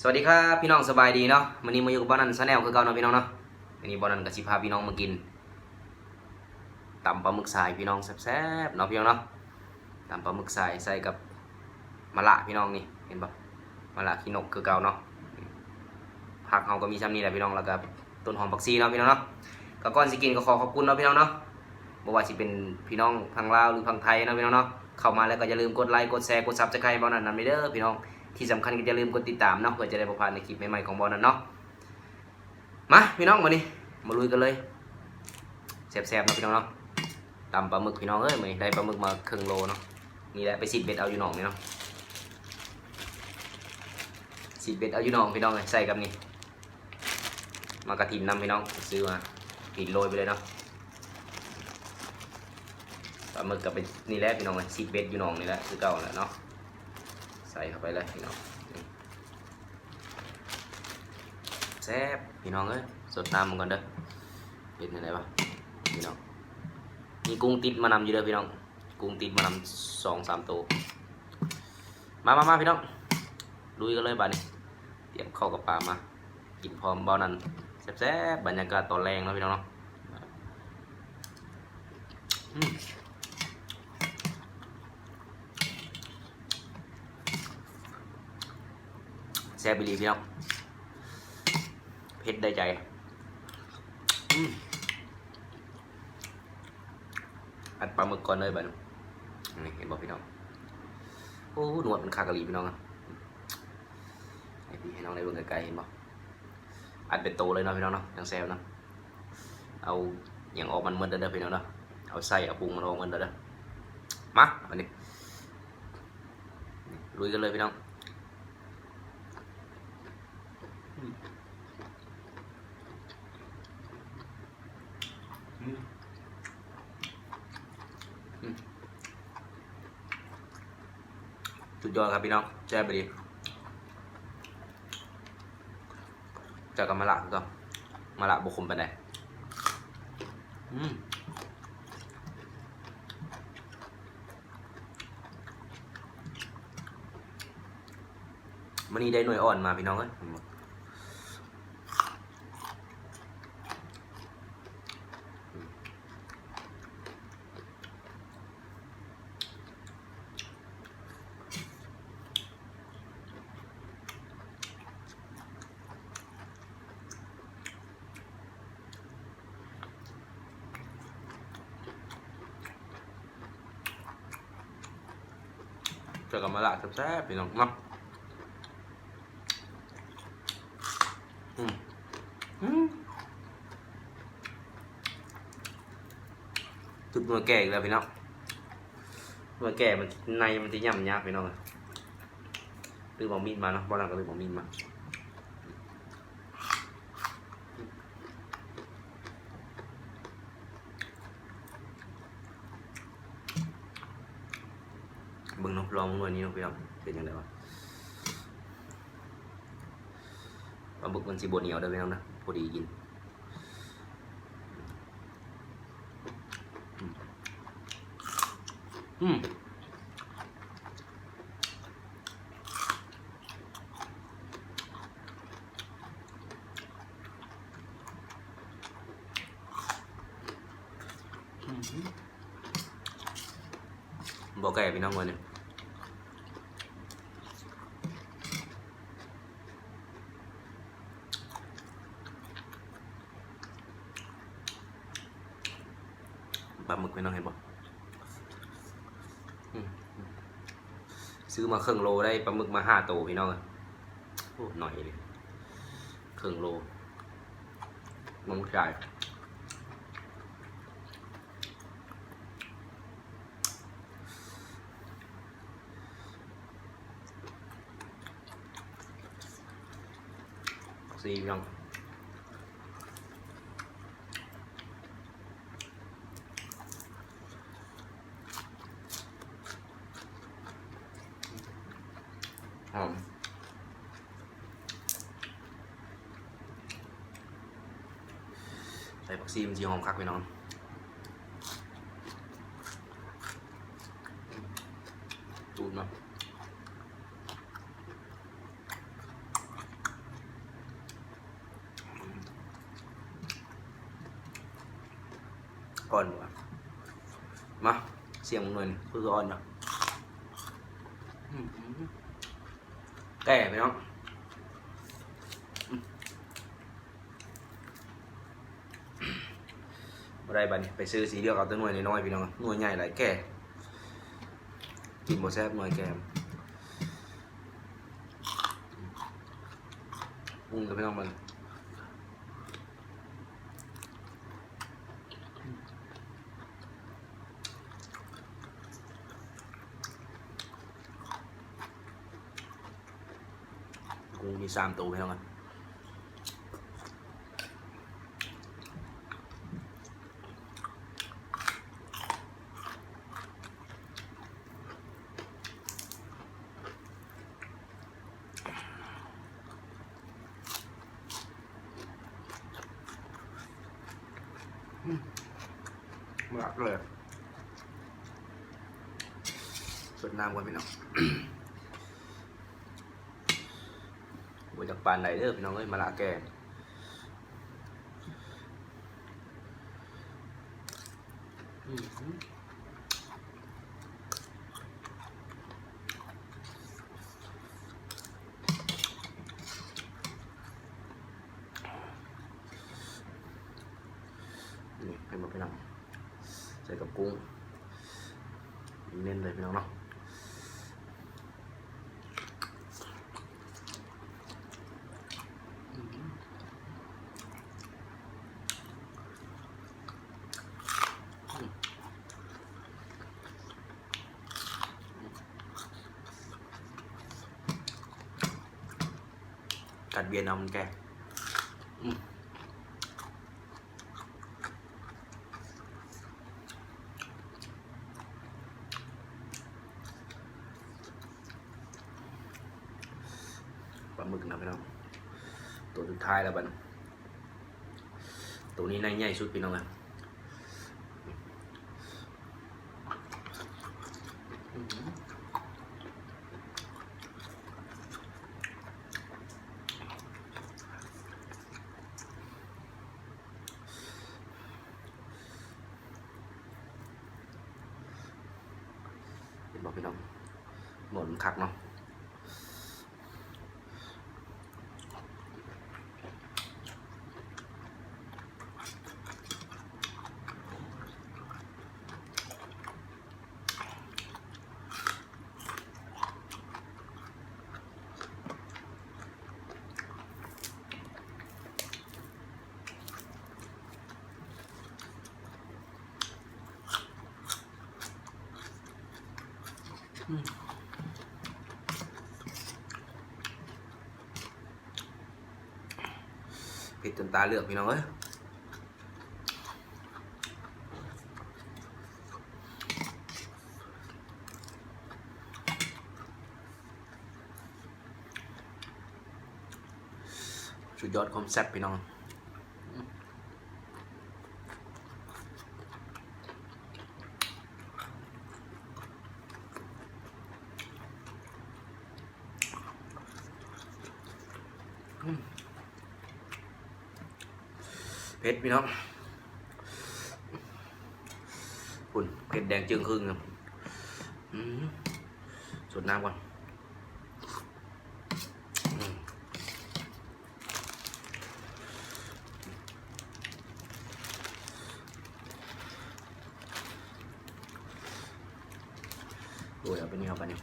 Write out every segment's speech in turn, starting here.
สวัสดีครับพี่น้องสบายดีเนาะวันนี้มาอยู่กับบ้านนันซาแนลคือเก่าเนาะพี่น้องเนาะวันนี้บ้านนันกับสิพาพี่น้องมากินตำปลาหมึกสายพี่น้องแซ่บๆเนาะพี่น้องเนาะตำปลาหมึกสายใส่กับมะระพี่น้องนี่เห็นปะมะระขี้นกคือเก่าเนาะผักเฮาก็มีซ้ำนี่แหละพี่น้องแล้วก็ต้นหอมผักชีเนาะพี่น้องเนาะก็ก่อนสิกินก็ขอขอบคุณเนาะพี่น้องเนาะบ่ว่าสิเป็นพี่น้องทางลาวหรือทางไทยเนาะพี่น้องเนาะเข้ามาแล้วก็อย่าลืมกดไลค์กดแชร์กดซับสไครต์บ้านนันนำไปเด้อพี่น้อง ที่สำคัญก็อย่าลืมกดติดตามเนาะเพื่อจะได้ประพลาดในคลิปใหม่ๆของบอลนั่นเนาะมาพี่น้องมานี่มาลุยกันเลยแซ่บๆเนาะพี่น้องเนาะตำปลาหมึกพี่น้องเอ้ยมได้ปลาหมึกมาครึ่งโลเนาะนี่แหละไปสิดเบ็ดเอาอยู่หนองนี่เนาะสิดเบ็ดเอาอยู่หนองพี่น้องเลยใส่กับนี่มากระถิ่นนำพี่น้องซื้อมากินโรยไปเลยเนาะปลาหมึกกับเป็นนี่แหละพี่น้องเลยสิดเบ็ดอยู่หนองนี่แหละคือเก่าแหละเนาะ ส่เข้าไปเลยพี่น้องแซ่บพี่น้องเอ้ยสดน้ำมันก่อนเด้อเป็นยังไงวะพี่น้องมีกุ้งติดมานำอยู่เด้อพี่น้องกุ้งติดมานำสองสามตัวมามามาพี่น้องลุยกันเลยบ้านนี้เตรียมข้าวกับปลามา กินพร้อมบ่อนั้นแซ่บๆบรรยากาศตอนแรงเนาะพี่น้องเนาะอืม แซ่บไปรีพี่น้องเผ็ดได้ใจอัดปลาหมึกก่อนเลยบัดนี้นี่เห็นบ่พี่น้อง โอ้หนวดมันคากะหรี่พี่น้องอะให้พี่ให้น้องได้เบิ่งไกลๆเห็นบ่อัดเป็นโตเลยเนาะพี่น้องเนาะยังแซ่บเนาะเอาอย่างออกมันเหมือนเดิมพี่น้องเนาะเอาไส้เอาปรุงมันออกเหมือนเดิมมาอันนี้ลุยกันเลยพี่น้อง สุดยอดครับพี่น้องแจ่บไปดีจากกับมะละก็มะละบุคคมไปไหนอืมมันนี่ได้หน่วยอ่อนมาพี่น้องเอ้ย จากกับมะละแซ่บๆพี่น้องเนาะอืมอืมจุดมาแก่อีกแล้วพี่น้องมาแก่มันในมันจะย่ำยากพี่น้องอะลืมเอามีดมาเนาะบ้านหลังก็ลืมเอามีดมา เบิ่งเนาะลองหน่วยนี้เนาะพี่น้องเป็นยังไงวะปลาบึกมันสิบดเหนียวเด้อพี่น้องนะพอดีกินอืมอืมบอกแก่พี่น้องวันนี้ ปลาหมึกไม่น้องเห็นปะอืมซื้อมาครึ่งโลได้ปลาหมึกมาห้าตัวพี่น้องโอ้หน่อยเลยครึ่งโลน้องชายสี่พี่น้อง อใส่ผักซีมันจีหอมคักไปน้องจูดมาก่อนดีกว่ามาเสียงหน่อยคืออ่อนเนาะ แก่ไปเนาะอืมบ่ได้บัดนี้ไปซื้อสีเดียวกับตัวหน่วยน้อยๆพี่น้องหน่วยใหญ่หลายแก่กินบ่แซ่บหน่วยแก่ปรุงกับพี่น้องมัน กูมีสามตัวให้แล้วกันมาลักเลยสดน้ำก่อนพี่น้อง บจาก ปานไหนเด้อพี่น้องเอ้ยมาละแกมนี่ให้มาพี่น้องใส่กับกุ้งเน้นเลยพี่น้องเนาะ กัดเบียร์นำแกปลาหมึกนะพี่น้อง ตัวสุดท้ายแล้วบันตัวนี้ในใหญ่สุดพี่น้องอะอื้อหือเห็น บอกพี่น้องหมดมันคักเนาะ ผิดจนตาเหลือกพี่น้องเอ้ยสุดยอดคอมแซ่บพี่น้อง เผ็ดพี่น้องคุณเผ็ดแดงจึงครึ่งครับสดน้ำก่อนโอ้ยเอาไปนี่เอาไปนี่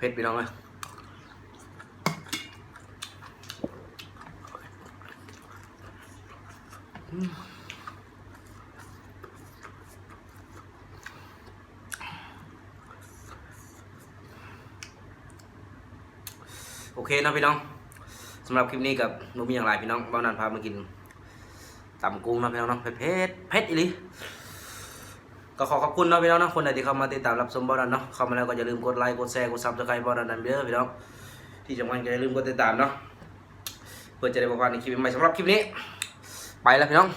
เผ็ดพี่น้องเลยโอเคนะพี่น้องสำหรับคลิปนี้กับนุมีอย่างไรพี่น้องบ้านนันพามากินตำกุ้งนะพี่น้องเนาะเผ็ดเผ็ดเผ็ดอีหลี ก็ขอขอบคุณเนาะพี่น้องนะคนไหนที่เข้ามาติดตามรับชมบอลนั้นเนาะเข้ามาแล้วก็อย่าลืมกดไลค์กดแชร์กดซับสไครต์บอลนั้นเยอะพี่น้องที่สำคัญก็อย่าลืมกดติดตามเนาะเพื่อจะได้บอกว่าในคลิปใหม่สำหรับคลิปนี้ ไปแล้วพี่น้อง